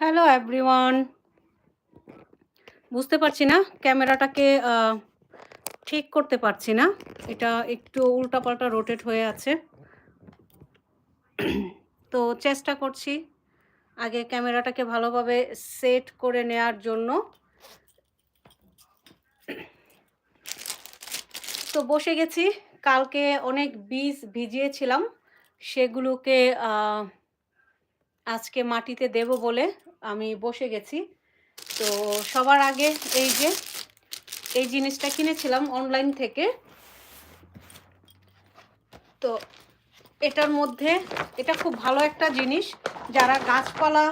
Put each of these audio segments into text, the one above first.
Hello everyone বুঝতে পারছি না ক্যামেরাটাকে ঠিক করতে পারছি না। এটা একটু উল্টাপাল্টা রোটেট হয়ে আছে। তো চেষ্টা করছি আগে ক্যামেরাটাকে ভালোভাবে সেট করে নেয়ার জন্য। তো বসে গেছি। কালকে অনেক বীজ ভিজিয়েছিলাম। সেগুলোকে আজকে মাটিতে দেব বলে আমি বসে গেছি। তো সবার আগে এই যে, এই জিনিসটা কিনেছিলাম অনলাইন থেকে। তো এটার মধ্যে, এটা খুব ভালো একটা জিনিস। যারা গাছপালা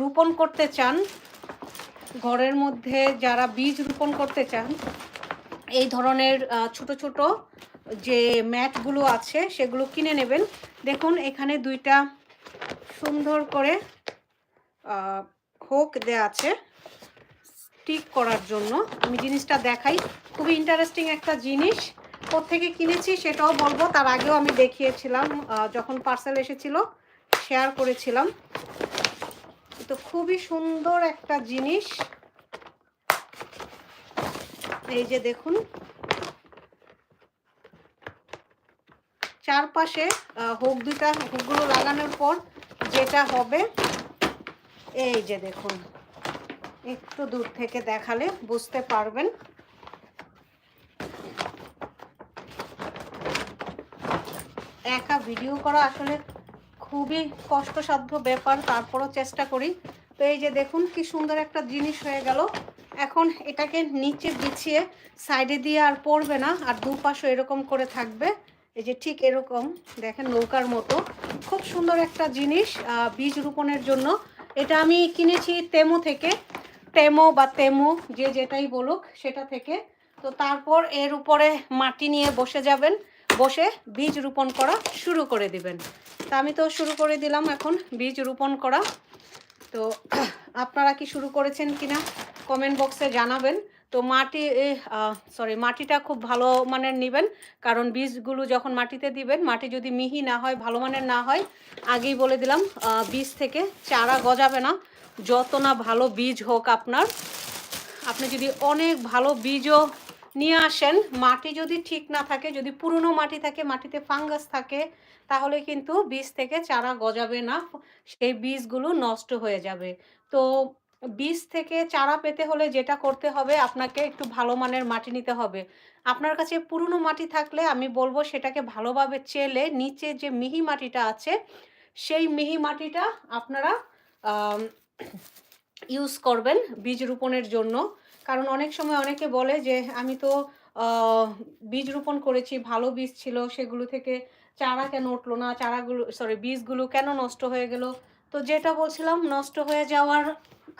রোপণ করতে চান, ঘরের মধ্যে যারা বীজ রোপণ করতে চান, এই ধরনের ছোট ছোট যে ম্যাটগুলো আছে, সেগুলো কিনে নেবেন। দেখুন, এখানে দুইটা সুন্দর করে হোক দেয়া আছে স্টিক করার জন্য। আমি জিনিসটা দেখাই। খুবই ইন্টারেস্টিং একটা জিনিস। কোথেকে কিনেছি সেটাও বলব। তার আগেও আমি দেখিয়েছিলাম যখন পার্সেল এসেছিল শেয়ার করেছিলাম। তো খুবই সুন্দর একটা জিনিস। এই যে দেখুন। চারপাশে হুক দুটা হুকগুলো লাগানোর পর যেটা হবে এই যে দেখুন, একটু দূর থেকে দেখালে বুঝতে পারবেন। একা ভিডিও করা আসলে খুবই কষ্টসাধ্য ব্যাপার, তারপরও চেষ্টা করি। তো এই যে দেখুন, কি সুন্দর একটা জিনিস হয়ে গেল। এখন এটাকে নিচে বিছিয়ে সাইডে দিয়ে আর পড়বে না, আর দুপাশও এরকম করে থাকবে। এই যে ঠিক এরকম, দেখেন নৌকার মতো। খুব সুন্দর একটা জিনিস বীজ রোপণের জন্য। এটা আমি কিনেছি তেমো থেকে। তেমো বা তেমো, যে যেটাই বলুক, সেটা থেকে। তো তারপর এর উপরে মাটি নিয়ে বসে যাবেন। বসে বীজ রোপণ করা শুরু করে দিবেন। তা আমি তো শুরু করে দিলাম এখন বীজ রোপণ করা। তো আপনারা কি শুরু করেছেন কিনা কমেন্ট বক্সে জানাবেন। তো মাটি সরি মাটিটা খুব ভালো মানের নেবেন। কারণ বীজগুলো যখন মাটিতে দিবেন, মাটি যদি মিহি না হয়, ভালো মানের না হয়, আগেই বলে দিলাম বীজ থেকে চারা গজাবে না। যত না ভালো বীজ হোক আপনার। আপনি যদি অনেক ভালো বীজও নিয়ে আসেন, মাটি যদি ঠিক না থাকে, যদি পুরনো মাটি থাকে, মাটিতে ফাঙ্গাস থাকে, তাহলে কিন্তু বীজ থেকে চারা গজাবে না, সেই বীজগুলো নষ্ট হয়ে যাবে। তো বীজ থেকে চারা পেতে হলে যেটা করতে হবে, আপনাকে একটু ভালো মানের মাটি নিতে হবে। আপনার কাছে পুরনো মাটি থাকলে আমি বলব সেটাকে ভালোভাবে চেলে নিচে যে মিহি মাটিটা আছে, সেই মিহি মাটিটা আপনারা ইউজ করবেন বীজ রোপণের জন্য। কারণ অনেক সময় অনেকে বলে যে, আমি তো বীজ রোপণ করেছি, ভালো বীজ ছিল, সেগুলো থেকে চারা কেন উঠল না? চারাগুলো সরি বীজগুলো কেন নষ্ট হয়ে গেল? তো যেটা বলছিলাম, নষ্ট হয়ে যাওয়ার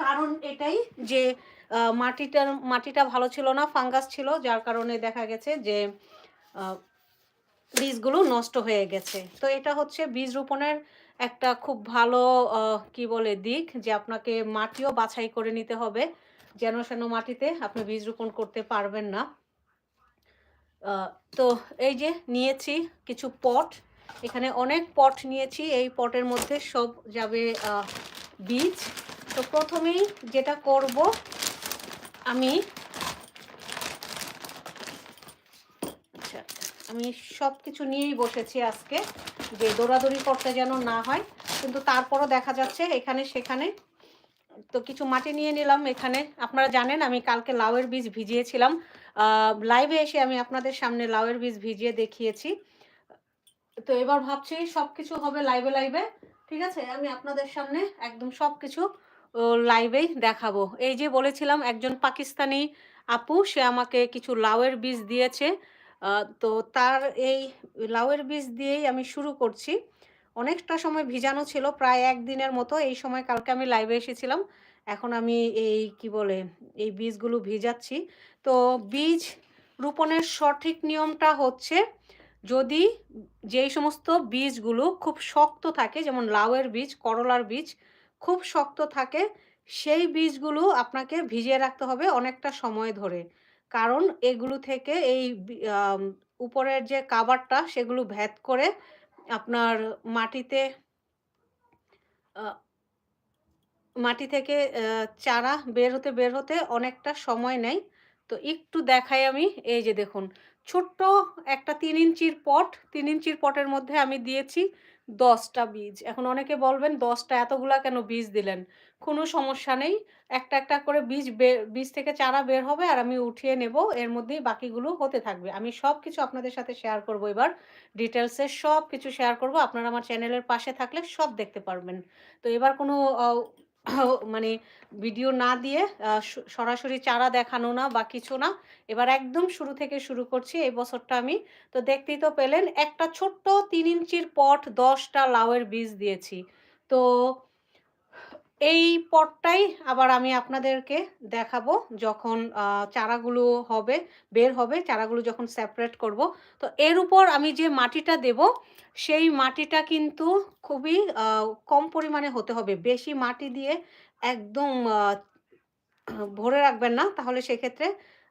কারণ এটাই যে মাটিটার, মাটিটা ভালো ছিল না, ফাঙ্গাস ছিল, যার কারণে দেখা গেছে যে বীজগুলো নষ্ট হয়ে গেছে। তো এটা হচ্ছে বীজ রোপণের একটা খুব ভালো কি বলে দিক যে আপনাকে মাটিও বাছাই করে নিতে হবে। যেন সেন মাটিতে আপনি বীজ রোপণ করতে পারবেন না। তো এই যে নিয়েছি কিছু পট। এখানে অনেক পট নিয়েছি, এই পটের মধ্যে সব যাবে বীজ। তো প্রথমেই যেটা করব, আমি আচ্ছা আমি সব কিছু নিয়েই বসেছি আজকে, যে দৌড়াদৌড়ি করতে যেন না হয়। কিন্তু তারপরও দেখা যাচ্ছে, এখানে সেখানে তো কিছু মাটি নিয়ে নিলাম এখানে। আপনারা জানেন, আমি কালকে লাউয়ের বীজ ভিজিয়েছিলাম। লাইভে এসে আমি আপনাদের সামনে লাউয়ের বীজ ভিজিয়ে দেখিয়েছি। তো এবার ভাবছি সব কিছু হবে লাইভে লাইভে ঠিক আছে? আমি আপনাদের সামনে একদম সব কিছু লাইভেই দেখাবো। এই যে বলেছিলাম, একজন পাকিস্তানি আপু, সে আমাকে কিছু লাউয়ের বীজ দিয়েছে। তো তার এই লাউয়ের বীজ দিয়েই আমি শুরু করছি। অনেকটা সময় ভিজানো ছিল, প্রায় একদিনের মতো। এই সময় কালকে আমি লাইভে এসেছিলাম। এখন আমি এই, কি বলে, এই বীজগুলো ভিজাচ্ছি। তো বীজ রোপণের সঠিক নিয়মটা হচ্ছে যদি যেই সমস্ত বীজগুলো খুব শক্ত থাকে, যেমন লাউয়ের বীজ, করলার বীজ খুব শক্ত থাকে, সেই বীজগুলো আপনাকে ভিজিয়ে রাখতে হবে অনেকটা সময় ধরে। কারণ এগুলো থেকে এই উপরের যে কাবারটা সেগুলো ভেদ করে আপনার মাটিতে মাটি থেকে চারা বের হতে বের হতে অনেকটা সময় নেয়। তো একটু দেখাই আমি, এই যে দেখুন ছোট্ট একটা তিন ইঞ্চির পট, তিন ইঞ্চির পটের মধ্যে আমি দিয়েছি দশটা বীজ। এখন অনেকে বলবেন, দশটা এতগুলা কেন বীজ দিলেন? কোনো সমস্যা নেই। একটা একটা করে বীজ বীজ থেকে চারা বের হবে আর আমি উঠিয়ে নেব। এর মধ্যেই বাকিগুলো হতে থাকবে। আমি সব কিছু আপনাদের সাথে শেয়ার করব এবার। ডিটেলসে সব কিছু শেয়ার করব। আপনারা আমার চ্যানেলের পাশে থাকলে সব দেখতে পারবেন। তো এবার কোনো মানে ভিডিও না দিয়ে সরাসরি চারা দেখানো না বা কিছু না, এবার একদম শুরু থেকে শুরু করছি এই বছরটা আমি। তো দেখতেই তো পেলেন, একটা ছোট্ট তিন ইঞ্চির পট দশটা লাউয়ের বীজ দিয়েছি। তো এই পটটাই আবার আমি আপনাদেরকে দেখাবো যখন চারাগুলো হবে, বের হবে, চারাগুলো যখন সেপারেট করব। তো এর উপর আমি যে মাটিটা দেব, সেই মাটিটা কিন্তু খুবই কম পরিমাণে হতে হবে। বেশি মাটি দিয়ে একদম ভরে রাখবেন না, তাহলে সেক্ষেত্রে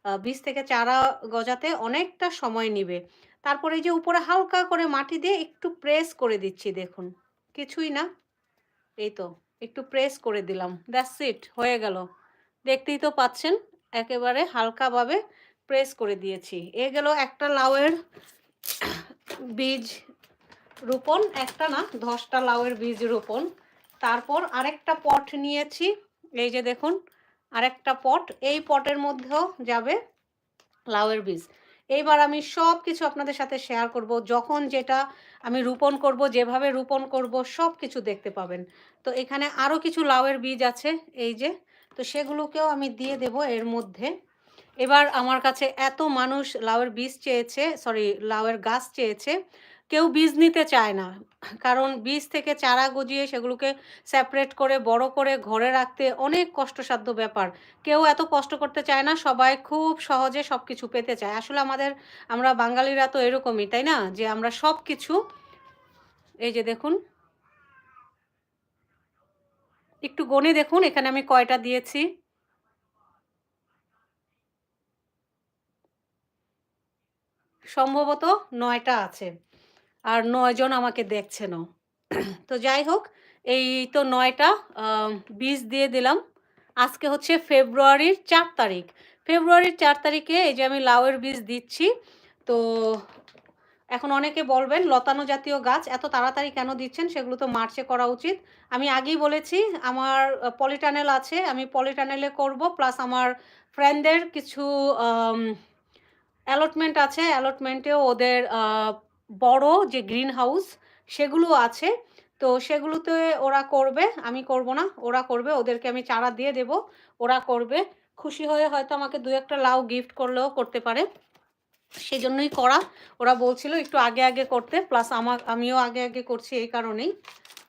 বীজ থেকে চারা গজাতে অনেকটা সময় নেবে। তারপরে যে উপরে হালকা করে মাটি দিয়ে একটু প্রেস করে দিচ্ছি, দেখুন। কিছুই না। এই তো। একটু প্রেস করে দিলাম। দ্যাটস ইট হয়ে গেল। দেখতেই তো পাচ্ছেন, একেবারে হালকাভাবে প্রেস করে দিয়েছি। এ গেল একটা লাউয়ের বীজ রোপণ, একটা না, দশটা লাউয়ের বীজ রোপণ। তারপর আরেকটা পট নিয়েছি, এই যে দেখুন, আরেকটা পট এই পটের মধ্যেও যাবে লাউয়ের বীজ। এইবার আমি সব কিছু আপনাদের সাথে শেয়ার করব। যখন যেটা আমি রোপণ করব, যেভাবে রোপণ করব সব কিছু দেখতে পাবেন। তো এখানে আরও কিছু লাউয়ের বীজ আছে, এই যে। তো সেগুলোকেও আমি দিয়ে দেব এর মধ্যে। এবার আমার কাছে এত মানুষ লাউয়ের বীজ চেয়েছে সরি লাউয়ের গাছ চেয়েছে। কেউ বীজ নিতে চায় না। কারণ বীজ থেকে চারা গজিয়ে সেগুলোকে সেপারেট করে, বড় করে ঘরে রাখতে অনেক কষ্টসাধ্য ব্যাপার। কেউ এত কষ্ট করতে চায় না, সবাই খুব সহজে সব কিছু পেতে চায়। আসলে আমাদের, আমরা বাঙালিরা তো এরকমই, তাই না? যে আমরা সব কিছু এই যে দেখুন, একটু গনে দেখুন, এখানে আমি কয়টা দিয়েছি। সম্ভবত নয়টা আছে। আর নয়জন আমাকে দেখছেনও। তো যাই হোক, এই তো নয়টা বীজ দিয়ে দিলাম। আজকে হচ্ছে ফেব্রুয়ারির চার তারিখ। ফেব্রুয়ারির চার তারিখে এই যে আমি লাউয়ের বীজ দিচ্ছি, তো এখন অনেকে বলবেন, লতানো জাতীয় গাছ এত তাড়াতাড়ি কেন দিচ্ছেন? সেগুলো তো মার্চে করা উচিত। আমি আগেই বলেছি, আমার পলিটানেল আছে, আমি পলিটানেলে করব, প্লাস আমার ফ্রেন্ডদের কিছু অ্যালটমেন্ট আছে। অ্যালটমেন্টেও ওদের বড় যে গ্রিন হাউস সেগুলো আছে। তো সেগুলোতে ওরা করবে, আমি করব না, ওরা করবে, ওদেরকে আমি চারা দিয়ে দেব, ওরা করবে। খুশি হয়ে হয়তো আমাকে দু একটা লাউ গিফট করলেও করতে পারে। সেই জন্যই করা। ওরা বলছিল একটু আগে আগে করতে, প্লাস আমার আমিও আগে আগে করছি এই কারণেই।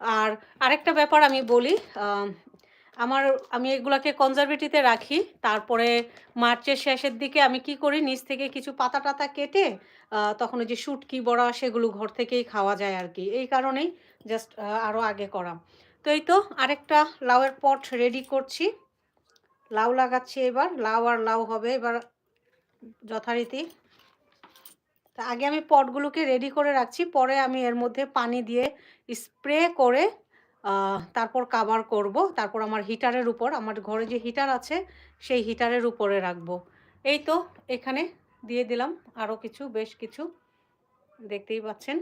আর আরেকটা ব্যাপার আমি বলি আমার, আমি এগুলাকে কনজারভেটিতে রাখি। তারপরে মার্চের শেষের দিকে আমি কি করি? নিচ থেকে কিছু পাতা টাতা কেটে তখন ওই যে শুটকি, বড়া সেগুলো ঘর থেকেই খাওয়া যায় আর কি। এই কারণেই জাস্ট আরও আগে করা তো এই তো আরেকটা লাউয়ের পট রেডি করছি। লাউ লাগাচ্ছি এবার। লাউ আর লাউ হবে এবার যথারীতি। তা আগে আমি পটগুলোকে রেডি করে রাখছি। পরে আমি এর মধ্যে পানি দিয়ে স্প্রে করে তারপর কাবার করব। তারপর আমার হিটারের উপর, আমার ঘরে যে হিটার আছে, সেই হিটারের উপরে রাখব। এই তো, এখানে দিয়ে দিলাম আরও কিছু, বেশ কিছু। দেখতেই পাচ্ছেন।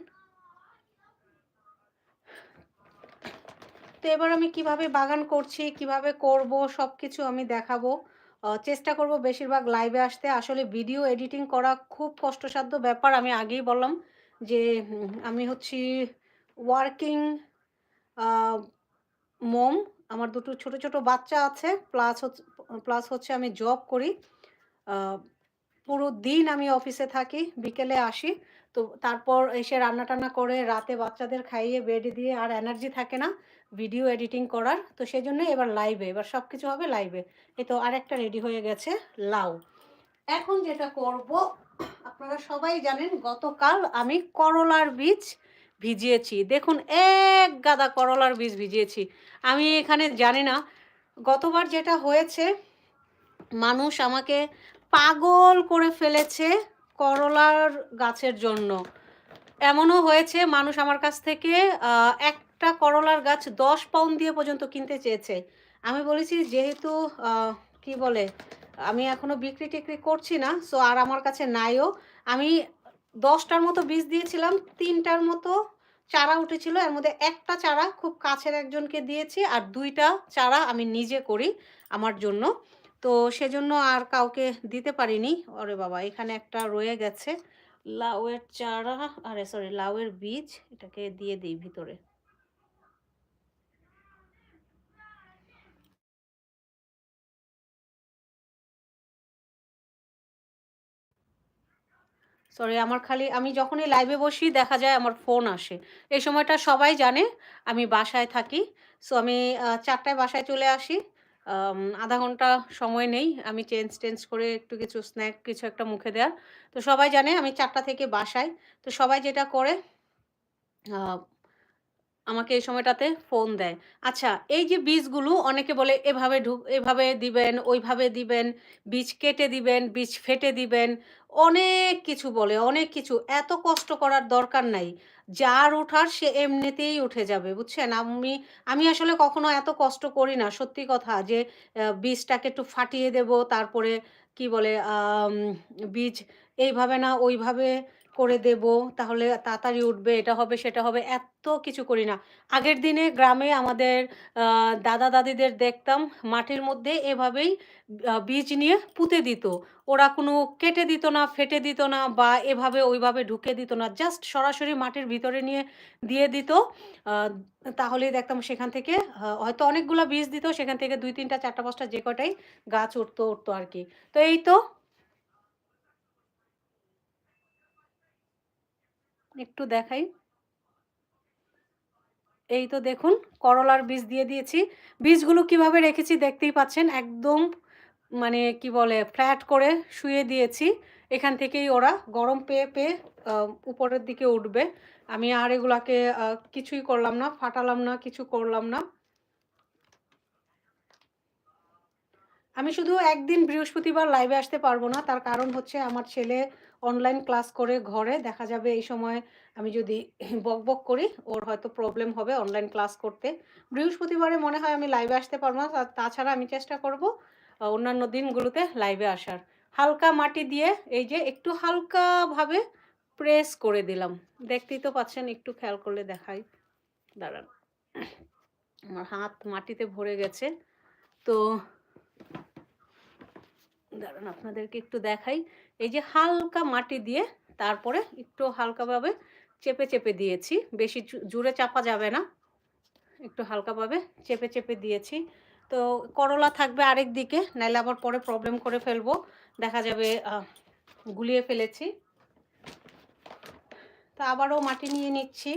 তো এবার আমি কীভাবে বাগান করছি, কীভাবে করব সব কিছু আমি দেখাবো। চেষ্টা করব বেশিরভাগ লাইভে আসতে। আসলে ভিডিও এডিটিং করা খুব কষ্টসাধ্য ব্যাপার। আমি আগেই বললাম যে আমি হচ্ছি ওয়ার্কিং মম আমার দুটো ছোট ছোট বাচ্চা আছে প্লাস হচ্ছে প্লাস হচ্ছে আমি জব করি। পুরো দিন আমি অফিসে থাকি, বিকেলে আসি। তো তারপর এসে রান্না টান্না করে রাতে বাচ্চাদের খাইয়ে বেডে দিয়ে আর এনার্জি থাকে না ভিডিও এডিটিং করার। তো সেই জন্য এবার লাইভে এবার সব কিছু হবে লাইভে এই তো আরেকটা রেডি হয়ে গেছে, লাউ। এখন যেটা করব, আপনারা সবাই জানেন, গতকাল আমি করলার বীজ ভিজিয়েছি। দেখুন, এক গাদা করলার বীজ ভিজিয়েছি। আমি এখানে জানি না, গতবার যেটা হয়েছে, মানুষ আমাকে পাগল করে ফেলেছে করলার গাছের জন্য। এমনও হয়েছে, মানুষ আমার কাছ থেকে একটা করলার গাছ দশ পাউন্ড দিয়ে পর্যন্ত কিনতে চেয়েছে। আমি বলেছি, যেহেতু কি বলে, আমি এখনও বিক্রি টিক্রি করছি না সো আর আমার কাছে নাইও। আমি দশটার মতো বীজ দিয়েছিলাম, তিনটার মতো চারা উঠেছিল। এর মধ্যে একটা চারা খুব কাছের একজনকে দিয়েছি আর দুইটা চারা আমি নিজে করি আমার জন্য। তো সেজন্য আর কাউকে দিতে পারিনি। ওরে বাবা, এখানে একটা রয়ে গেছে। লাউয়ের চারা, আরে সরি লাউয়ের বীজ, এটাকে দিয়ে দিই ভিতরে। সরি আমার খালি, আমি যখনই লাইভে বসি, দেখা যায় আমার ফোন আসে। এই সময়টা সবাই জানে, আমি বাসায় থাকি। সো আমি চারটায় বাসায় চলে আসি। আধা ঘণ্টা সময় নেই, আমি চেঞ্জ টেঞ্জ করে একটু কিছু স্ন্যাক কিছু একটা মুখে দেওয়ার। তো সবাই জানে, আমি চারটা থেকে বাসায়। তো সবাই যেটা করে আমাকে এই সময়টাতে ফোন দেয়। আচ্ছা এই যে বীজগুলো অনেকে বলে, এভাবে ঢুক, এভাবে দিবেন, ওইভাবে দিবেন, বীজ কেটে দিবেন, বীজ ফেটে দিবেন। অনেক কিছু বলে, অনেক কিছু। এত কষ্ট করার দরকার নাই। যার ওঠার সে এমনিতেই উঠে যাবে, বুঝছেন? আমি আমি আসলে কখনো এত কষ্ট করি না, সত্যি কথা যে বীজটাকে একটু ফাটিয়ে দেব, তারপরে কি বলে বীজ এইভাবে না ওইভাবে করে দেব তাহলে তাড়াতাড়ি উঠবে এটা হবে সেটা হবে এত কিছু করি না। আগের দিনে গ্রামে আমাদের দাদা দাদিদের দেখতাম মাটির মধ্যে এভাবেই বীজ নিয়ে পুঁতে দিত। ওরা কোনো কেটে দিত না ফেটে দিত না বা এভাবে ওইভাবে ঢুকে দিত না জাস্ট সরাসরি মাটির ভিতরে নিয়ে দিয়ে দিত। আহ, তাহলেই দেখতাম সেখান থেকে হয়তো অনেকগুলো বীজ দিত সেখান থেকে দুই তিনটা চারটা পাঁচটা যে কটাই গাছ উঠতো উঠতো আর কি। তো এই তো একটু দেখাই। এই তো দেখুন, করলার বীজ দিয়ে দিয়েছি। বীজগুলো কীভাবে রেখেছি দেখতেই পাচ্ছেন, একদম মানে কি বলে, ফ্ল্যাট করে শুয়ে দিয়েছি। এখান থেকেই ওরা গরম পেয়ে পেয়ে উপরের দিকে উঠবে। আমি আর এগুলাকে কিছুই করলাম না, ফাটালাম না, কিছু করলাম না। আমি শুধু একদিন বৃহস্পতিবার লাইভে আসতে পারব না, তার কারণ হচ্ছে আমার ছেলে অনলাইন ক্লাস করে ঘরে, দেখা যাবে এই সময় আমি যদি বক বক করি, ওর হয়তো প্রবলেম হবে অনলাইন ক্লাস করতে। বৃহস্পতিবারে মনে হয় আমি লাইভে আসতে পারব না তাছাড়া আমি চেষ্টা করব অন্যান্য দিনগুলোতে লাইভে আসার। হালকা মাটি দিয়ে এই যে একটু হালকাভাবে প্রেস করে দিলাম। দেখতেই তো পাচ্ছেন, একটু খেয়াল করলে দেখাই। দাঁড়ান। আমার হাত মাটিতে ভরে গেছে। তো দাঁড়ান, আপনাদেরকে একটু দেখাই। এই যে হালকা মাটি দিয়ে তারপরে একটু হালকাভাবে চেপে চেপে দিয়েছি। বেশি জুড়ে চাপা যাবে না। একটু হালকাভাবে চেপে চেপে দিয়েছি। তো করলা থাকবে আরেক দিকে, নাইলে আবার পরে প্রবলেম করে ফেলব। দেখা যাবে গুলিয়ে ফেলেছি। তো আবারও মাটি নিয়ে নিচ্ছি।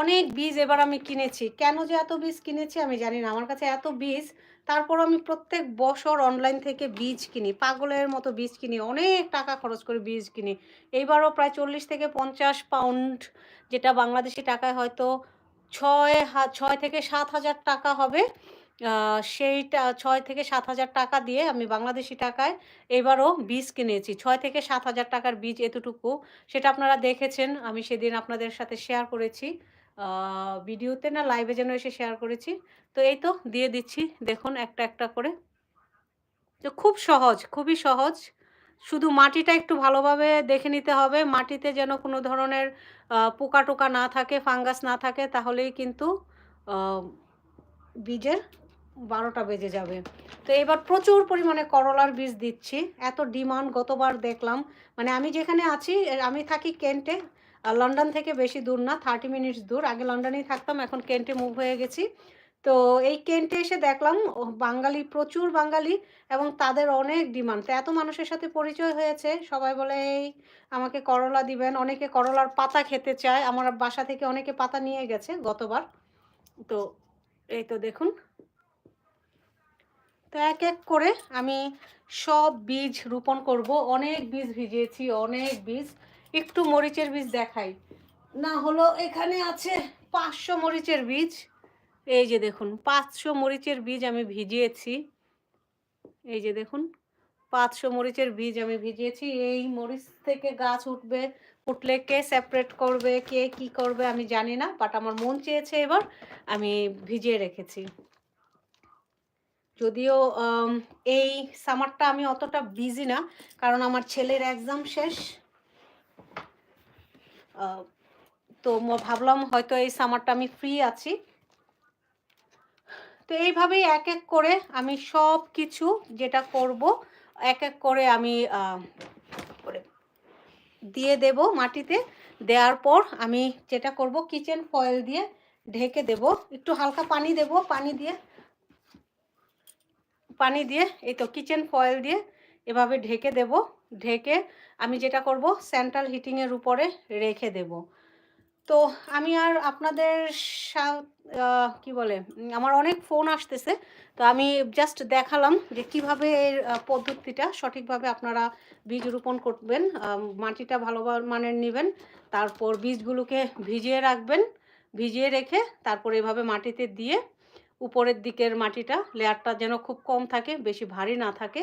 অনেক বীজ এবার আমি কিনেছি। কেন যে এত বীজ কিনেছি আমি জানি না। আমার কাছে এত বীজ তারপর আমি প্রত্যেক বছর অনলাইন থেকে বীজ কিনি, পাগলের মতো বীজ কিনি, অনেক টাকা খরচ করে বীজ কিনি। এইবারও প্রায় চল্লিশ থেকে পঞ্চাশ পাউন্ড যেটা বাংলাদেশি টাকায় হয়তো ছয় ছয় থেকে সাত হাজার টাকা হবে সেইটা ছয় থেকে সাত হাজার টাকা দিয়ে আমি বাংলাদেশি টাকায় এবারও বীজ কিনেছি। ছয় থেকে সাত হাজার টাকার বীজ এতটুকু, সেটা আপনারা দেখেছেন, আমি সেদিন আপনাদের সাথে শেয়ার করেছি। ভিডিওতে না লাইভে যেন এসে শেয়ার করেছি। তো এই তো দিয়ে দিচ্ছি। দেখুন একটা একটা করে। তো খুব সহজ, খুবই সহজ। শুধু মাটিটা একটু ভালোভাবে দেখে নিতে হবে। মাটিতে যেন কোনো ধরনের পোকা টোকা না থাকে, ফাঙ্গাস না থাকে, তাহলেই কিন্তু বীজের বারোটা বেজে যাবে। তো এবার প্রচুর পরিমাণে করলার বীজ দিচ্ছি। এত ডিমান্ড গতবার দেখলাম। মানে আমি যেখানে আছি আমি থাকি কেন্টে। লন্ডন থেকে বেশি দূর না থার্টি মিনিটস দূর। আগে লন্ডনেই থাকতাম, এখন কেন্টে মুভ হয়ে গেছি। তো এই কেন্টে এসে দেখলাম বাঙালি, প্রচুর বাঙালি এবং তাদের অনেক ডিমান্ড তো এত মানুষের সাথে পরিচয় হয়েছে, সবাই বলে, এই, আমাকে করলা দিবেন। অনেকে করলার পাতা খেতে চায়। আমার বাসা থেকে অনেকে পাতা নিয়ে গেছে গতবার। তো এই তো দেখুন। তো এক এক করে আমি সব বীজ রোপণ করব। অনেক বীজ ভিজিয়েছি, অনেক বীজ। একটু মরিচের বীজ দেখাই। না হলো এখানে আছে পাঁচশো মরিচের বীজ। এই যে দেখুন পাঁচশো মরিচের বীজ আমি ভিজিয়েছি। এই যে দেখুন পাঁচশো মরিচের বীজ আমি ভিজিয়েছি। এই মরিচ থেকে গাছ উঠবে উঠলে কে সেপারেট করবে কে কি করবে আমি জানি না বাট আমার মন চেয়েছে এবার আমি ভিজিয়ে রেখেছি। যদিও এই সামারটা আমি অতটা বিজি না কারণ আমার ছেলের এক্সাম শেষ। তো ভাবলাম হয়তো এই সামারটা আমি ফ্রি আছি। তো এইভাবেই এক এক করে আমি সব কিছু যেটা করব, এক এক করে আমি দিয়ে দেব মাটিতে। দেওয়ার পর আমি যেটা করব কিচেন ফয়েল দিয়ে ঢেকে দেব। একটু হালকা পানি দেব, পানি দিয়ে পানি দিয়ে এই তো কিচেন ফয়েল দিয়ে এভাবে ঢেকে দেব। ঢেকে আমি যেটা করব সেন্ট্রাল হিটিংয়ের উপরে রেখে দেব। তো আমি আর আপনাদের কি বলে, আমার অনেক ফোন আসতেছে। তো আমি জাস্ট দেখালাম যে কীভাবে এর পদ্ধতিটা সঠিকভাবে আপনারা বীজ রোপণ করবেন মাটিটা ভালো মানের নেবেন, তারপর বীজগুলোকে ভিজিয়ে রাখবেন, ভিজিয়ে রেখে তারপর এভাবে মাটিতে দিয়ে উপরের দিকের মাটিটা লেয়ারটা যেন খুব কম থাকে, বেশি ভারী না থাকে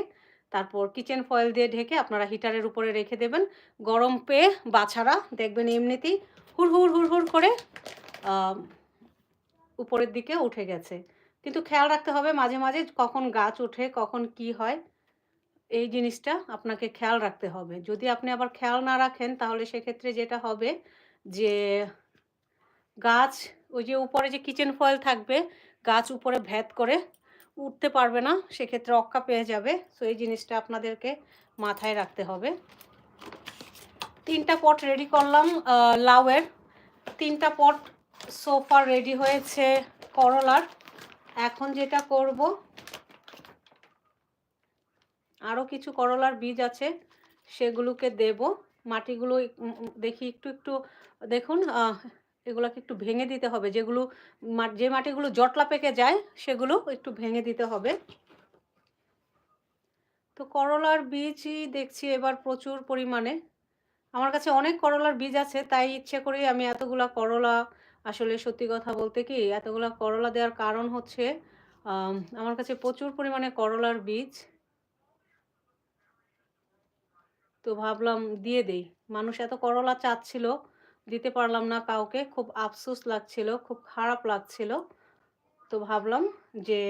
তারপর কিচেন ফয়েল দিয়ে ঢেকে আপনারা হিটারের উপরে রেখে দেবেন। গরম পেয়ে বাছারা, দেখবেন এমনিতেই হুড় হুড় হুড় হুড় করে উপরের দিকে উঠে গেছে। কিন্তু খেয়াল রাখতে হবে মাঝে মাঝে কখন গাছ ওঠে, কখন কি হয়, এই জিনিসটা আপনাকে খেয়াল রাখতে হবে। যদি আপনি আবার খেয়াল না রাখেন, তাহলে সেক্ষেত্রে যেটা হবে যে, গাছ, ওই যে উপরে যে কিচেন ফয়েল থাকবে, গাছ উপরে ভেদ করে উঠতে পারবে না, সেক্ষেত্রে অক্কা পেয়ে যাবে। সো এই জিনিসটা আপনাদেরকে মাথায় রাখতে হবে। তিনটা পট রেডি করলাম লাউয়ের। তিনটা পট সোফা রেডি হয়েছে করলার। এখন যেটা করব আরও কিছু করলার বীজ আছে, সেগুলোকে দেব। মাটিগুলো দেখি একটু একটু, দেখুন এগুলোকে একটু ভেঙে দিতে হবে। যেগুলো যে মাটিগুলো জটলা পেকে যায়, সেগুলো একটু ভেঙে দিতে হবে। তো করলার বীজই দেখছি এবার প্রচুর পরিমাণে। আমার কাছে অনেক করলার বীজ আছে, তাই ইচ্ছে করেই আমি এতগুলা করলা, আসলে সত্যি কথা বলতে কি, এতগুলা করলা দেওয়ার কারণ হচ্ছে আমার কাছে প্রচুর পরিমাণে করলার বীজ। তো ভাবলাম দিয়ে দেই। মানুষ এত করলা চাচ্ছিল দিতে পারলাম না কাউকে। খুব আফসোস লাগছিল, খুব খারাপ লাগছিল। তো ভাবলাম যে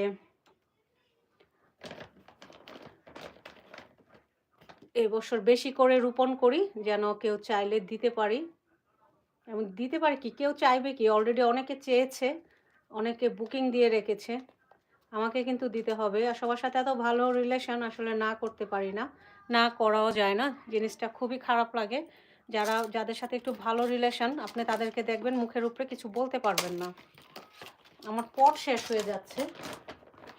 এবছর বেশি করে রোপণ করি, যেন কেউ চাইলে দিতে পারি। এবং দিতে পারি কি? কেউ চাইবে কি? অলরেডি অনেকে চেয়েছে, অনেকে বুকিং দিয়ে রেখেছে। আমাকে কিন্তু দিতে হবে। আর সবার সাথে এত ভালো রিলেশন আসলে না করতে পারি না। না করাও যায় না। জিনিসটা খুবই খারাপ লাগে। যারা, যাদের সাথে একটু ভালো রিলেশন আপনি তাদেরকে দেখবেন মুখের উপরে কিছু বলতে পারবেন না। আমার পট শেষ হয়ে যাচ্ছে।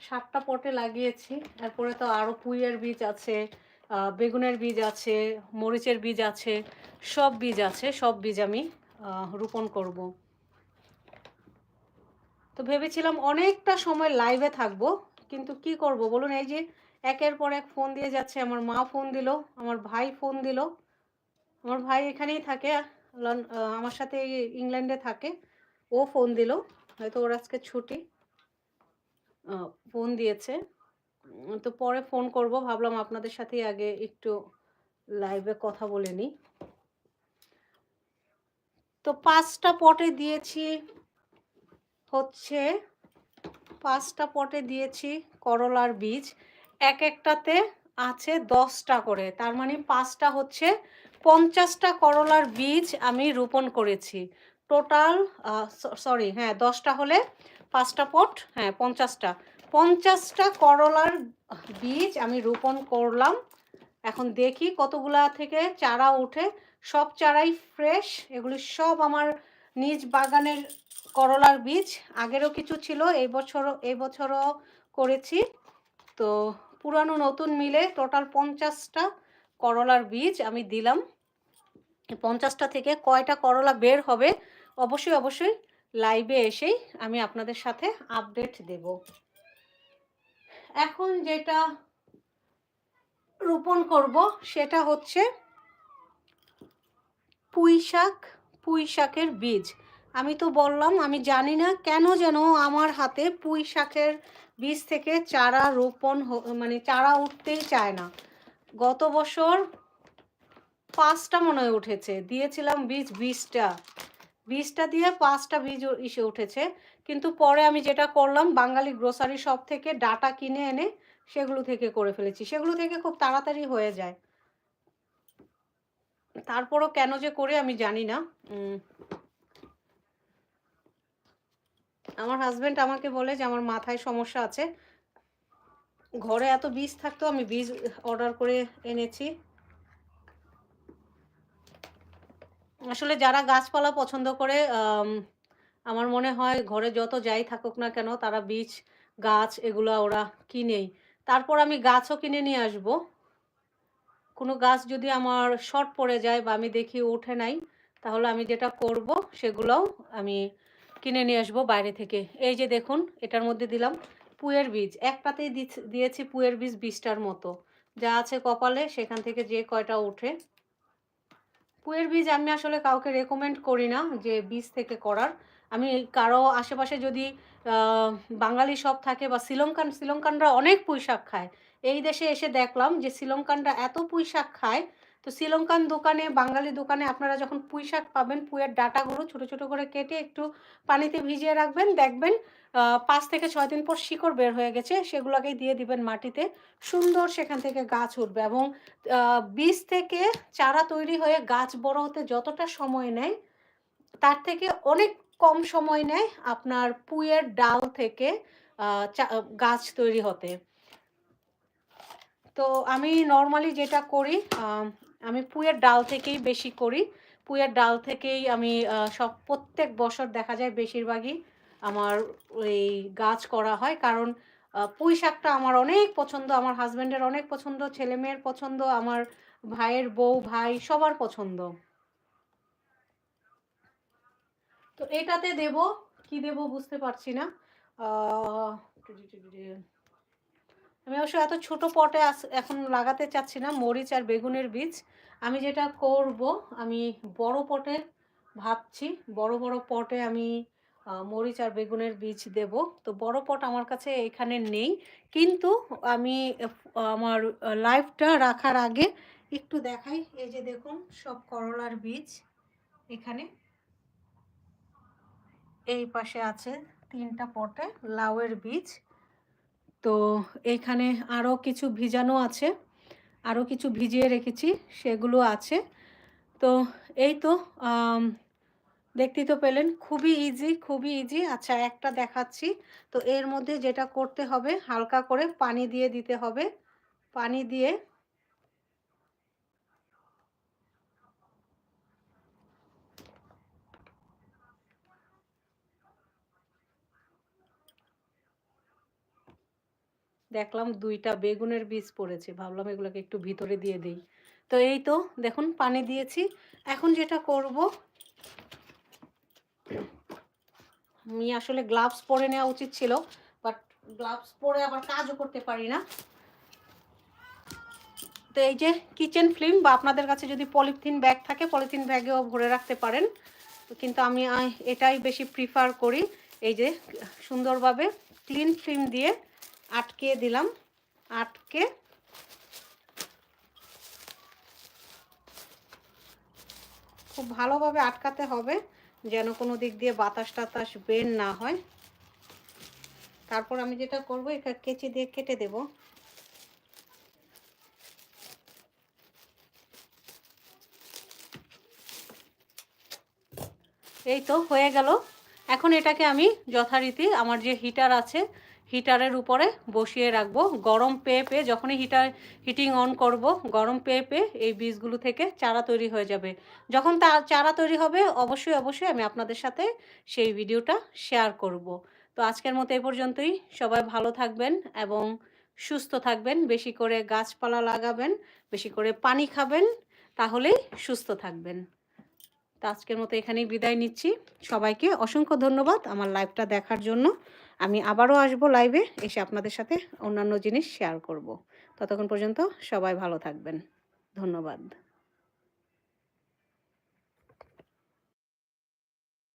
সাতটা পটে লাগিয়েছি। এরপরে তো আরও পুইয়ের বীজ আছে বেগুনের বীজ আছে, মরিচের বীজ আছে, সব বীজ আছে, সব বীজ আমি রোপণ করব। তো ভেবেছিলাম অনেকটা সময় লাইভে থাকব, কিন্তু কি করব বলুন? এই যে একের পর এক ফোন দিয়ে যাচ্ছে, আমার মা ফোন দিল, আমার ভাই ফোন দিল আমার ভাই এখানেই থাকে আমার সাথে ইংল্যান্ডে থাকে। ও ফোন দিল, হয়তো ওর আজকে ছুটি। ফোন দিয়েছে। তো পরে ফোন করব, ভাবলাম আপনাদের সাথেই আগে একটু লাইভে কথা বলে নিই। তো পাঁচটা পটে দিয়েছি, হচ্ছে পাঁচটা পটে দিয়েছি করলার বীজ। এক একটাতে আছে দশটা করে, তার মানে পাঁচটা হচ্ছে পঞ্চাশটা করলার বীজ আমি রোপণ করেছি। টোটাল সরি হ্যাঁ দশটা হলে পাঁচটা পট হ্যাঁ পঞ্চাশটা। পঞ্চাশটা করলার বীজ আমি রোপণ করলাম। এখন দেখি কতগুলা থেকে চারা উঠে। সব চারাই ফ্রেশ এগুলি সব আমার নিজ বাগানের করলার বীজ। আগেরও কিছু ছিল, এই বছরও এই বছরও করেছি। তো পুরানো নতুন মিলে টোটাল পঞ্চাশটা করলার বীজ আমি দিলাম। পঞ্চাশটা থেকে কয়টা করলা বের হবে, অবশ্যই অবশ্যই লাইভে এসেই আমি আপনাদের সাথে আপডেট দেব। এখন যেটা রোপণ করব সেটা হচ্ছে পুঁই শাক, পুঁই শাকের বীজ। আমি তো বললাম, আমি জানি না কেন যেন আমার হাতে পুঁই শাকের বীজ থেকে চারা রোপণ মানে চারা উঠতেই চায় না। গত বছর পাঁচটা মনে হয় উঠেছে। দিয়েছিলাম বীজ বিশটা। বীজটা দিয়ে পাঁচটা বীজ ইসে উঠেছে। কিন্তু পরে আমি যেটা করলাম, বাঙালি গ্রোসারি শপ থেকে ডাটা কিনে এনে সেগুলো থেকে করে ফেলেছি। সেগুলো থেকে খুব তাড়াতাড়ি হয়ে যায়। তারপরও কেন যে করে আমি জানি না। আমার হাজবেন্ড আমাকে বলে যে, আমার মাথায় সমস্যা আছে। ঘরে এত বীজ থাকতো, আমি বীজ অর্ডার করে এনেছি। আসলে যারা গাছপালা পছন্দ করে আমার মনে হয় ঘরে যত যাই থাকুক না কেন তারা বীজ, গাছ এগুলো ওরা কিনেই। তারপর আমি গাছও কিনে নিয়ে আসব। কোনো গাছ যদি আমার শর্ট পড়ে যায় বা আমি দেখি ওঠে নাই, তাহলে আমি যেটা করব সেগুলোও আমি কিনে নিয়ে আসব বাইরে থেকে। এই যে দেখুন, এটার মধ্যে দিলাম পুয়ের বীজ। একটাতেই দিয়েছি পুয়ের বীজ বীজটার মতো। যা আছে কপালে সেখান থেকে যে কয়টা ওঠে পুয়ের বীজ আমি আসলে কাউকে রেকমেন্ড করি না যে বীজ থেকে করার। আমি কারও আশেপাশে যদি বাঙালি সব থাকে বা শ্রীলঙ্কান, শ্রীলঙ্কানরা অনেক পুঁই শাক খায়। এই দেশে এসে দেখলাম যে শ্রীলঙ্কানরা এত পুঁই শাক খায়। তো শ্রীলঙ্কান দোকানে, বাঙালি দোকানে আপনারা যখন পুঁই শাক পাবেন, পুঁয়ের ডাটাগুলো ছোট ছোট করে কেটে একটু পানিতে ভিজিয়ে রাখবেন, দেখবেন পাঁচ থেকে ছয় দিন পর শিকড় বের হয়ে গেছে, সেগুলোকেই দিয়ে দিবেন মাটিতে। সুন্দর সেখান থেকে গাছ উঠবে এবং বীজ থেকে চারা তৈরি হয়ে গাছ বড় হতে যতটা সময় নেয়, তার থেকে অনেক কম সময় নেয় আপনার পুয়ের ডাল থেকে গাছ তৈরি হতে। তো আমি নর্মালি যেটা করি আমি পুয়ের ডাল থেকেই বেশি করি। পুঁয়ের ডাল থেকেই আমি সব প্রত্যেক বছর দেখা যায় বেশিরভাগই আমার ওই গাছ করা হয়। কারণ পুঁই শাকটা আমার অনেক পছন্দ, আমার হাজব্যান্ডের অনেক পছন্দ, ছেলে মেয়ের পছন্দ, আমার ভাইয়ের বউ, ভাই সবার পছন্দ। তো এটাতে দেব, কি দেব বুঝতে পারছি না। আমি অবশ্য এত ছোট পটে এখন লাগাতে চাচ্ছি না, মরিচ আর বেগুনের বীজ। আমি যেটা করব, আমি বড় পটে ভাবছি, বড় বড় পটে আমি মরিচ আর বেগুনের বীজ দেব। তো বড় পট আমার কাছে এখানে নেই। কিন্তু আমি আমার লাইফটা রাখার আগে একটু দেখাই। এই যে দেখুন, সব করলার বীজ এখানে। এই পাশে আছে তিনটা পটে লাউয়ের বীজ। তো এইখানে আরও কিছু ভিজানো আছে। আরও কিছু ভিজিয়ে রেখেছি, সেগুলো আছে। তো এই তো দেখতেই তো পেলেন। খুবই ইজি খুবই ইজি আচ্ছা একটা দেখাচ্ছি। তো এর মধ্যে যেটা করতে হবে, হালকা করে পানি দিয়ে দিতে হবে। পানি দিয়ে দেখলাম দুইটা বেগুনের বীজ পড়েছে। ভাবলাম এগুলোকে একটু ভিতরে দিয়ে দিই। তো এই তো, দেখুন, পানি দিয়েছি। এখন যেটা করব আমি আসলে গ্লাভস পরে নেওয়া উচিত ছিল বাট গ্লাভস পরে আবার কাজও করতে পারি না। তো এই যে কিচেন ফিল্ম বা আপনাদের কাছে যদি পলিথিন ব্যাগ থাকে পলিথিন ব্যাগেও ভরে রাখতে পারেন। কিন্তু আমি এটাই বেশি প্রিফার করি। এই যে সুন্দরভাবে ক্লিন ফিল্ম দিয়ে আটকে দিলাম। আটকে খুব ভালোভাবে আটকাতে হবে। যেন কোনো দিক দিয়ে বাতাস টাতাস বের না হয়। তারপর আমি যেটা করব, এটা কেচি দিয়ে কেটে দেব। এই তো হয়ে গেল। এখন এটাকে আমি যথারীতি আমার যে হিটার আছে হিটারের উপরে বসিয়ে রাখব। গরম পেয়ে পেয়ে যখনই হিটার হিটিং অন করব, গরম পেয়ে পেয়ে এই বীজগুলো থেকে চারা তৈরি হয়ে যাবে। যখন তা চারা তৈরি হবে, অবশ্যই অবশ্যই আমি আপনাদের সাথে সেই ভিডিওটা শেয়ার করব। তো আজকের মতো এই পর্যন্তই। সবাই ভালো থাকবেন এবং সুস্থ থাকবেন। বেশি করে গাছপালা লাগাবেন, বেশি করে পানি খাবেন, তাহলেই সুস্থ থাকবেন। তো আজকের মতো এখানেই বিদায় নিচ্ছি। সবাইকে অসংখ্য ধন্যবাদ আমার লাইভটা দেখার জন্য। আমি আবারও আসব লাইভে এসে আপনাদের সাথে অন্যান্য জিনিস শেয়ার করব। ততক্ষণ পর্যন্ত সবাই ভালো থাকবেন। ধন্যবাদ।